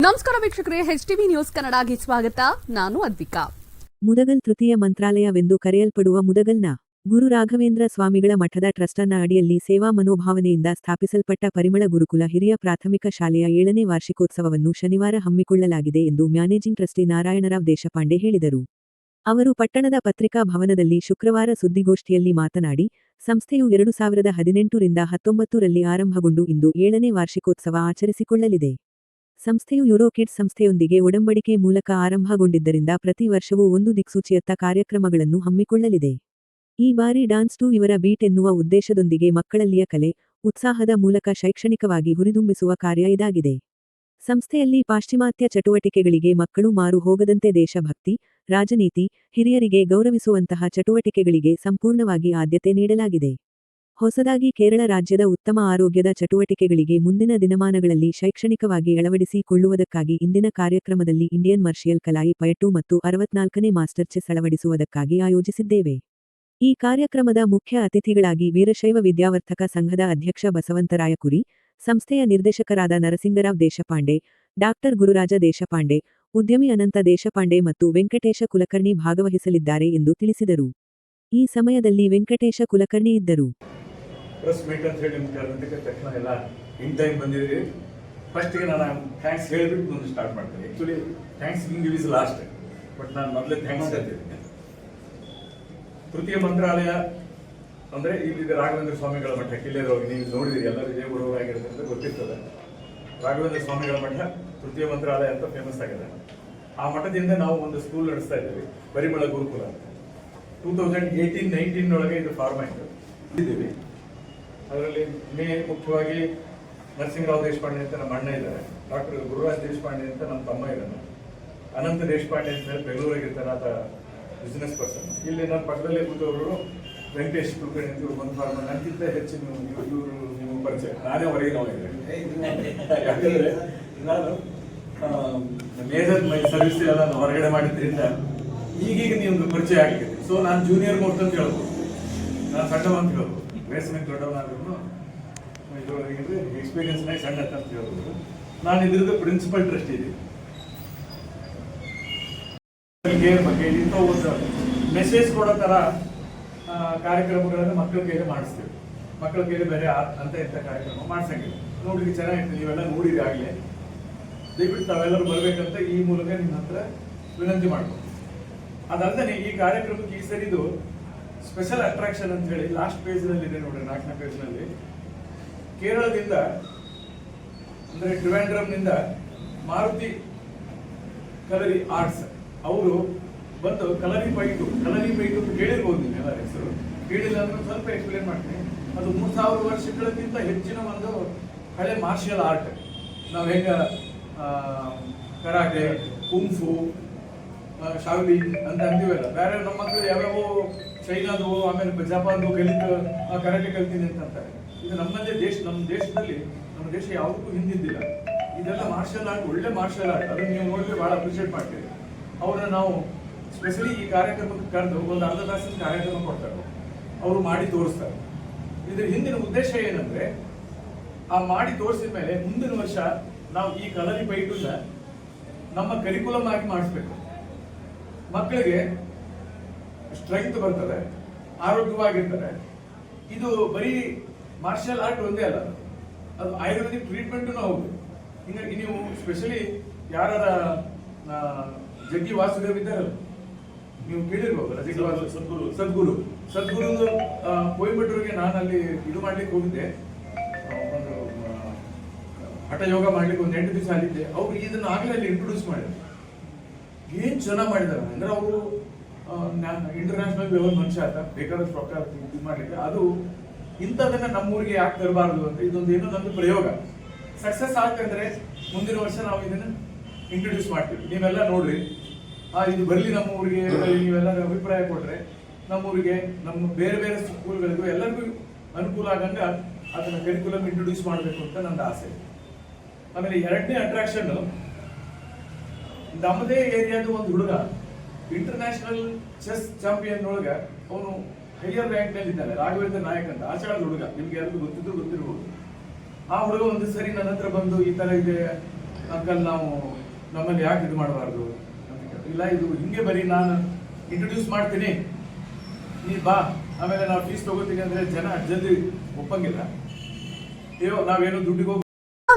ನಮಸ್ಕಾರ ವೀಕ್ಷಕರೇ H TV news ಕನ್ನಡಗೆ ಸ್ವಾಗತ. ನಾನು ಅದ್ವಿಕಾ. ಮುದಗಲ್ ತೃತೀಯ ಮಂತ್ರಾಲಯವೆಂದು ಕರೆಯಲ್ಪಡುವ ಮುದಗಲ್ನ ಗುರು ರಾಘವೇಂದ್ರ ಸ್ವಾಮಿಗಳ ಮಠದ ಟ್ರಸ್ಟನ್ನ ಅಡಿಯಲ್ಲಿ ಸೇವಾ ಮನೋಭಾವನೆಯಿಂದ ಸ್ಥಾಪಿಸಲ್ಪಟ್ಟ ಪರಿಮಳ ಗುರುಕುಲ ಹಿರಿಯ ಪ್ರಾಥಮಿಕ ಶಾಲೆಯ ಏಳನೇ ವಾರ್ಷಿಕೋತ್ಸವವನ್ನು ಶನಿವಾರ ಹಮ್ಮಿಕೊಳ್ಳಲಾಗಿದೆ ಎಂದು ಮ್ಯಾನೇಜಿಂಗ್ ಟ್ರಸ್ಟಿ ನಾರಾಯಣರಾವ್ ದೇಶಪಾಂಡೆ ಹೇಳಿದರು. ಅವರು ಪಟ್ಟಣದ ಪತ್ರಿಕಾ ಭವನದಲ್ಲಿ ಶುಕ್ರವಾರ ಸುದ್ದಿಗೋಷ್ಠಿಯಲ್ಲಿ ಮಾತನಾಡಿ, ಸಂಸ್ಥೆಯು ಎರಡು ಸಾವಿರದ ಹದಿನೆಂಟರಿಂದ ಹತ್ತೊಂಬತ್ತರಲ್ಲಿ ಆರಂಭಗೊಂಡು ಇಂದು ಏಳನೇ ವಾರ್ಷಿಕೋತ್ಸವ ಆಚರಿಸಿಕೊಳ್ಳಲಿದೆ. ಸಂಸ್ಥೆಯು ಯುರೋಕಿಡ್ಸ್ ಸಂಸ್ಥೆಯೊಂದಿಗೆ ಒಡಂಬಡಿಕೆ ಮೂಲಕ ಆರಂಭಗೊಂಡಿದ್ದರಿಂದ ಪ್ರತಿ ವರ್ಷವೂ ಒಂದು ದಿಕ್ಸೂಚಿಯತ್ತ ಕಾರ್ಯಕ್ರಮಗಳನ್ನು ಹಮ್ಮಿಕೊಳ್ಳಲಿದೆ. ಈ ಬಾರಿ ಡಾನ್ಸ್ ಟು ಇವರ ಬೀಟ್ ಎನ್ನುವ ಉದ್ದೇಶದೊಂದಿಗೆ ಮಕ್ಕಳಲ್ಲಿಯ ಕಲೆ, ಉತ್ಸಾಹದ ಮೂಲಕ ಶೈಕ್ಷಣಿಕವಾಗಿ ಹುರಿದುಂಬಿಸುವ ಕಾರ್ಯ ಇದಾಗಿದೆ. ಸಂಸ್ಥೆಯಲ್ಲಿ ಪಾಶ್ಚಿಮಾತ್ಯ ಚಟುವಟಿಕೆಗಳಿಗೆ ಮಕ್ಕಳು ಮಾರು ಹೋಗದಂತೆ ದೇಶಭಕ್ತಿ ರಾಜನೀತಿ, ಹಿರಿಯರಿಗೆ ಗೌರವಿಸುವಂತಹ ಚಟುವಟಿಕೆಗಳಿಗೆ ಸಂಪೂರ್ಣವಾಗಿ ಆದ್ಯತೆ ನೀಡಲಾಗಿದೆ. ಹೊಸದಾಗಿ ಕೇರಳ ರಾಜ್ಯದ ಉತ್ತಮ ಆರೋಗ್ಯದ ಚಟುವಟಿಕೆಗಳಿಗೆ ಮುಂದಿನ ದಿನಮಾನಗಳಲ್ಲಿ ಶೈಕ್ಷಣಿಕವಾಗಿ ಅಳವಡಿಸಿಕೊಳ್ಳುವುದಕ್ಕಾಗಿ ಇಂದಿನ ಕಾರ್ಯಕ್ರಮದಲ್ಲಿ ಇಂಡಿಯನ್ ಮರ್ಷಿಯಲ್ ಕಲಾಯಿ ಪಯಟು ಮತ್ತು ಅರವತ್ನಾಲ್ಕನೇ ಮಾಸ್ಟರ್ ಚೆಸ್ ಅಳವಡಿಸುವುದಕ್ಕಾಗಿ ಆಯೋಜಿಸಿದ್ದೇವೆ. ಈ ಕಾರ್ಯಕ್ರಮದ ಮುಖ್ಯ ಅತಿಥಿಗಳಾಗಿ ವೀರಶೈವ ವಿದ್ಯಾವರ್ತಕ ಸಂಘದ ಅಧ್ಯಕ್ಷ ಬಸವಂತರಾಯಕುರಿ ಸಂಸ್ಥೆಯ ನಿರ್ದೇಶಕರಾದ ನರಸಿಂಗರಾವ್ ದೇಶಪಾಂಡೆ, ಡಾಕ್ಟರ್ ಗುರುರಾಜ ದೇಶಪಾಂಡೆ ಉದ್ಯಮಿ ಅನಂತ ದೇಶಪಾಂಡೆ ಮತ್ತು ವೆಂಕಟೇಶ ಕುಲಕರ್ಣಿ ಭಾಗವಹಿಸಲಿದ್ದಾರೆ ಎಂದು ತಿಳಿಸಿದರು. ಈ ಸಮಯದಲ್ಲಿ ವೆಂಕಟೇಶ ಕುಲಕರ್ಣಿ ಇದ್ದರು. ಪ್ರೆಸ್ ಮೀಟ್ ಅಂತ ಹೇಳಿ ನಿಮ್ಗೆ ಕರೆದಿದ್ದಕ್ಕೆ ತಕ್ಷಣ ಎಲ್ಲ ಇನ್ ಟೈಮ್ ಬಂದಿದ್ದೀರಿ. ಫಸ್ಟಿಗೆ ನಾನು ಥ್ಯಾಂಕ್ಸ್ ಹೇಳಿಬಿಟ್ಟು ಮುಂದೆ ಸ್ಟಾರ್ಟ್ ಮಾಡ್ತೀನಿ. Actually thanksgiving is last but ನಾನು ಮೊದಲೇ ಥ್ಯಾಂಕ್ಸ್ ಹೇಳ್ತಿದ್ದೀನಿ. ತೃತೀಯ ಮಂತ್ರಾಲಯ ಅಂದರೆ ಇಲ್ಲಿ ರಾಘವೇಂದ್ರ ಸ್ವಾಮಿಗಳ ಮಠ. ಕಿಲ್ಲೆ ನೀವು ನೋಡಿದಿರಿ ಎಲ್ಲರೂ ಇದೇ ಊರವರಾಗಿರೋದ್ರಿಂದ ಗೊತ್ತಿರ್ತದೆ. ರಾಘವೇಂದ್ರ ಸ್ವಾಮಿಗಳ ಮಠ ತೃತೀಯ ಮಂತ್ರಾಲಯ ಅಂತ ಫೇಮಸ್ ಆಗಿದೆ. ಆ ಮಠದಿಂದ ನಾವು ಒಂದು ಸ್ಕೂಲ್ ನಡೆಸ್ತಾ ಇದ್ದೀವಿ. ಪರಿಮಳ ಗುರುಕುಲ ಅಂತ. ಟೂ ತೌಸಂಡ್ ಏಯ್ಟೀನ್ ನೈನ್ಟೀನ್ ಒಳಗೆ ಇದು ಫಾರ್ಮ್ ಆಯಿತು. ಇದ್ದೀವಿ. ಅದರಲ್ಲಿ ಮೇ ಮುಖ್ಯವಾಗಿ ನರಸಿಂಹರಾವ್ ದೇಶಪಾಂಡೆ ಅಂತ ನಮ್ಮ ಅಣ್ಣ ಇದ್ದಾರೆ. ಡಾಕ್ಟರ್ ಗುರುರಾಜ್ ದೇಶಪಾಂಡೆ ಅಂತ ನಮ್ಮ ತಮ್ಮ ಇದ್ದಾನೆ. ಅನಂತ ದೇಶಪಾಂಡೆ ಅಂತ ಹೇಳಿ ಬೆಂಗಳೂರಿಗೆ ಇರ್ತಾರೆ ಆತ ಬಿಸ್ನೆಸ್ ಪರ್ಸನ್ ಇಲ್ಲಿ ನಮ್ಮ ಪಕ್ಕದಲ್ಲೇ ಕೂತವರು ವೆಂಕಟೇಶ್ ಕುಲಕರ್ಣಿ ಅಂತ ಒಂದು ಫಾರ್ಮ್ ನನಗಿಂತ ಹೆಚ್ಚಿನ ಇವರು ನಿಮ್ಮ ಪರಿಚಯ. ನಾನೇ ಹೊರಗೆ ನಾವು ಯಾಕಂದ್ರೆ ನಾನು ಮೇಜರ್ ಸರ್ವಿಸ್ ನಾನು ಹೊರಗಡೆ ಮಾಡಿದ್ರಿಂದ ಈಗೀಗ ನಿಮ್ಗೆ ಪರಿಚಯ ಆಗಿದೆ. ಸೊ ನಾನು ಜೂನಿಯರ್ ಮೋಸ್ಟ್ ಅಂತ ಹೇಳ್ಬೋದು. ನಾನು ಸಣ್ಣವ ಅಂತ ಹೇಳ್ಬೋದು. ವಯಸ್ಸಿನ ದೊಡ್ಡವನಾದ್ರೂ ಎಕ್ಸ್ಪೀರಿಯನ್ಸ್ ಎಕ್ಸ್ಪೀರಿಯನ್ಸ್ನಾಗ ಸಣ್ಣ ಅಂತ ಹೇಳ್ಬೋದು. ನಾನು ಇದ್ರದ್ದು ಪ್ರಿನ್ಸಿಪಲ್ ಟ್ರಸ್ಟ್ ಇದೆ ಕೇರ್ ಬಗ್ಗೆ ಇಂಥ ಒಂದು ಮೆಸೇಜ್ ಕೊಡೋ ಥರ ಕಾರ್ಯಕ್ರಮಗಳನ್ನು ಮಕ್ಕಳ ಕೈಯಲ್ಲಿ ಮಾಡಿಸ್ತೀವಿ. ಮಕ್ಕಳ ಕೈಯಲ್ಲಿ ಬೇರೆ ಅಂತ ಇಂಥ ಕಾರ್ಯಕ್ರಮ ಮಾಡ್ಸಂಗಿಲ್ಲ. ನೋಡ್ಲಿಕ್ಕೆ ಚೆನ್ನಾಗಿತ್ತು ನೀವೆಲ್ಲ ನೋಡಿದ್ರೆ ಆಗಲೇ ದಯವಿಟ್ಟು ತಾವೆಲ್ಲರೂ ಬರಬೇಕಂತ ಈ ಮೂಲಕ ನಿಮ್ಮ ಹತ್ರ ವಿನಂತಿ ಮಾಡ್ಬೋದು. ಅದಲ್ಲದೆ ಈ ಕಾರ್ಯಕ್ರಮಕ್ಕೆ ಈ ಸರಿದು ಸ್ಪೆಷಲ್ ಅಟ್ರಾಕ್ಷನ್ ಅಂತ ಹೇಳಿ ಲಾಸ್ಟ್ ಪೇಜ್ನಲ್ಲಿ ಇದೆ ನೋಡಿ ನಾಲ್ಕನೇ ಪೇಜ್ನಲ್ಲಿ ಕೇರಳದಿಂದ, ಅಂದ್ರೆ ಟ್ರಿವಾಂಡ್ರಮ್ನಿಂದ ಮಾರುತಿ ಕಲರಿ ಆರ್ಟ್ಸ್. ಅವರು ಬಂದು ಕಲರಿ ಬೈಟು ಕಲರಿ ಬೈಟು ಅಂತ ಕೇಳಿರ್ಬೋದು ನೀವು ಎಲ್ಲರ ಹೆಸರು. ಕೇಳಿಲ್ಲ ಅಂದ್ರೆ ಸ್ವಲ್ಪ ಎಕ್ಸ್ಪ್ಲೇನ್ ಮಾಡ್ತೀನಿ. ಅದು ಮೂರು ಸಾವಿರ ವರ್ಷಗಳಿಗಿಂತ ಹೆಚ್ಚಿನ ಒಂದು ಹಳೆ ಮಾರ್ಷಿಯಲ್ ಆರ್ಟ್ ನಾವು ಹೆಂಗ ಕರಾಟೆ, ಕುಂಫು ಶಾವಿ ಅಂತ ಅಂತೀವಲ್ಲ. ಬೇರೆ ನಮ್ಮ ಮಕ್ಕಳು ಯಾವ್ಯಾವ ಚೈನಾದು, ಆಮೇಲೆ ಜಪಾನ್ದು ಕಲಿತು ಕರಾಟೆ ಕಲ್ತೀನಿ ಅಂತ ಅಂತಾರೆ. ಇದು ನಮ್ಮದೇ ದೇಶ, ನಮ್ಮ ದೇಶದಲ್ಲಿ, ನಮ್ಮ ದೇಶ ಯಾವುದಕ್ಕೂ ಹಿಂದಿದ್ದಿಲ್ಲ. ಇದೆಲ್ಲ ಮಾರ್ಷಲ್ ಆರ್ಟ್ ಒಳ್ಳೆ ಮಾರ್ಷಲ್ ಆರ್ಟ್ ಅದನ್ನು ನೀವು ನೋಡಿದ್ರೆ ಭಾಳ ಅಪ್ರಿಷಿಯೇಟ್ ಮಾಡ್ತೀವಿ ಅವ್ರನ್ನ ನಾವು ಸ್ಪೆಷಲಿ ಈ ಕಾರ್ಯಕ್ರಮಕ್ಕೆ ಕರೆದು ಒಂದು ಅರ್ಧ ತಾಸಿನ ಕಾರ್ಯಕ್ರಮ ಕೊಡ್ತಾರೆ. ಅವರು ಮಾಡಿ ತೋರಿಸ್ತಾರೆ. ಇದ್ರ ಹಿಂದಿನ ಉದ್ದೇಶ ಏನಂದ್ರೆ, ಆ ಮಾಡಿ ತೋರಿಸಿದ ಮೇಲೆ ಮುಂದಿನ ವರ್ಷ ನಾವು ಈ ಕಲರಿ ಬೈಟನ್ನ ನಮ್ಮ ಕರಿಕುಲಮ್ ಆಗಿ ಮಾಡಿಸ್ಬೇಕು. ಮಕ್ಕಳಿಗೆ ಸ್ಟ್ರೆಂತ್ ಬರ್ತದೆ ಆರೋಗ್ಯವಾಗಿರ್ತಾರೆ ಇದು ಬರೀ ಮಾರ್ಷಲ್ ಆರ್ಟ್ ಒಂದೇ ಅಲ್ಲ ಅದು ಆಯುರ್ವೇದಿಕ್ ಟ್ರೀಟ್ಮೆಂಟ್ ಹೌದು. ಹಿಂಗಾಗಿ ನೀವು ಸ್ಪೆಷಲಿ ಯಾರ ಜಗ್ಗಿ ವಾಸುದೇವ್ ಇದ್ದಾರಲ್ಲ ನೀವು ಕೇಳಿರ್ಬೋದಲ್ಲ ಜಗ್ಗಿ ವಾಸು ಸದ್ಗುರು ಸದ್ಗುರು. ಸದ್ಗುರು ಕೊಯಂಬಟೂರಿಗೆ ನಾನು ಅಲ್ಲಿ ಇದು ಮಾಡ್ಲಿಕ್ಕೆ ಹೋಗಿದ್ದೆ. ಹಠ ಯೋಗ ಮಾಡ್ಲಿಕ್ಕೆ ಒಂದು ಎಂಟು ದಿವಸ ಆಗಿದ್ದೆ ಅವ್ರು ಇದನ್ನ ಆಗಲೇ ಅಲ್ಲಿ ಇಂಟ್ರೊಡ್ಯೂಸ್ ಮಾಡಿದ್ರು. ಏನ್ ಚೆನ್ನಾಗಿ ಮಾಡಿದಾರೆ? ಅಂದ್ರೆ ಅವರು ಇಂಟರ್ನ್ಯಾಷನಲ್ ಲೆವೆಲ್ ಮನುಷ್ಯ ಆತ ಬೇಕಾದಷ್ಟು ರೊಕ್ಕ ಇದು ಮಾಡ್ಲಿಕ್ಕೆ. ಅದು ಇಂಥದನ್ನ ನಮ್ಮೂರಿಗೆ ಯಾಕೆ ತರಬಾರದು ಅಂತ ಇದೊಂದು ಏನೋ ಪ್ರಯೋಗ. ಸಕ್ಸಸ್ ಆಗ್ತಂದ್ರೆ ಮುಂದಿನ ವರ್ಷ ನಾವು ಇದನ್ನ ಇಂಟ್ರೊಡ್ಯೂಸ್ ಮಾಡ್ತೀವಿ. ನೀವೆಲ್ಲ ನೋಡ್ರಿ. ಆ, ಇದು ಬರಲಿ ನಮ್ಮ ಊರಿಗೆ ನೀವೆಲ್ಲ ಅಭಿಪ್ರಾಯ ಕೊಟ್ರೆ ನಮ್ಮೂರಿಗೆ, ನಮ್ಮ ಬೇರೆ ಬೇರೆ ಸ್ಕೂಲ್ಗಳಿಗೂ ಎಲ್ಲರಿಗೂ ಅನುಕೂಲ ಆಗಂಗ ಅದನ್ನ ಕರಿಕ್ಯುಲಮ್ ಇಂಟ್ರೊಡ್ಯೂಸ್ ಮಾಡಬೇಕು ಅಂತ ನನ್ನ ಆಸೆ. ಆಮೇಲೆ ಎರಡನೇ ಅಟ್ರಾಕ್ಷನ್ ನಮ್ಮದೇ ಏರಿಯಾದ ಒಂದು ಹುಡುಗ ಇಂಟರ್ನ್ಯಾಷನಲ್ ಚೆಸ್ ಚಾಂಪಿಯನ್ ಒಳಗೆ ಅವನು ಹೈಯರ್ ರ್ಯಾಂಕ್ನಲ್ಲಿ ಇದ್ದಾನೆ ರಾಘವೇಂದ್ರ ನಾಯಕ್ ಅಂತ ಆಚಾರದ ಹುಡುಗ. ನಿಮ್ಗೆ ಯಾರಿಗೂ ಗೊತ್ತಿದ್ರು ಗೊತ್ತಿರ್ಬೋದು. ಆ ಹುಡುಗ ಒಂದು ಸರಿ ನನ್ನ ಹತ್ರ ಬಂದು ಈ ತರ ಇದೆ ಅಂಕಲ್ ನಾವು ನಮ್ಮಲ್ಲಿ ಯಾಕೆ ಇದು ಮಾಡಬಾರ್ದು ಇಲ್ಲ, ಇದು ಹಿಂಗೆ ಬರೀ ನಾನು ಇಂಟ್ರೊಡ್ಯೂಸ್ ಮಾಡ್ತೀನಿ. ನೀ ಬಾ, ಆಮೇಲೆ ನಾವು ಫೀಸ್ ತಗೋತೀನಿ ಅಂದ್ರೆ ಜನ ಜಲ್ದಿ ಒಪ್ಪಂಗಿಲ್ಲ. ಅಯ್ಯೋ, ನಾವೇನೋ ದುಡ್ಡಿಗೆ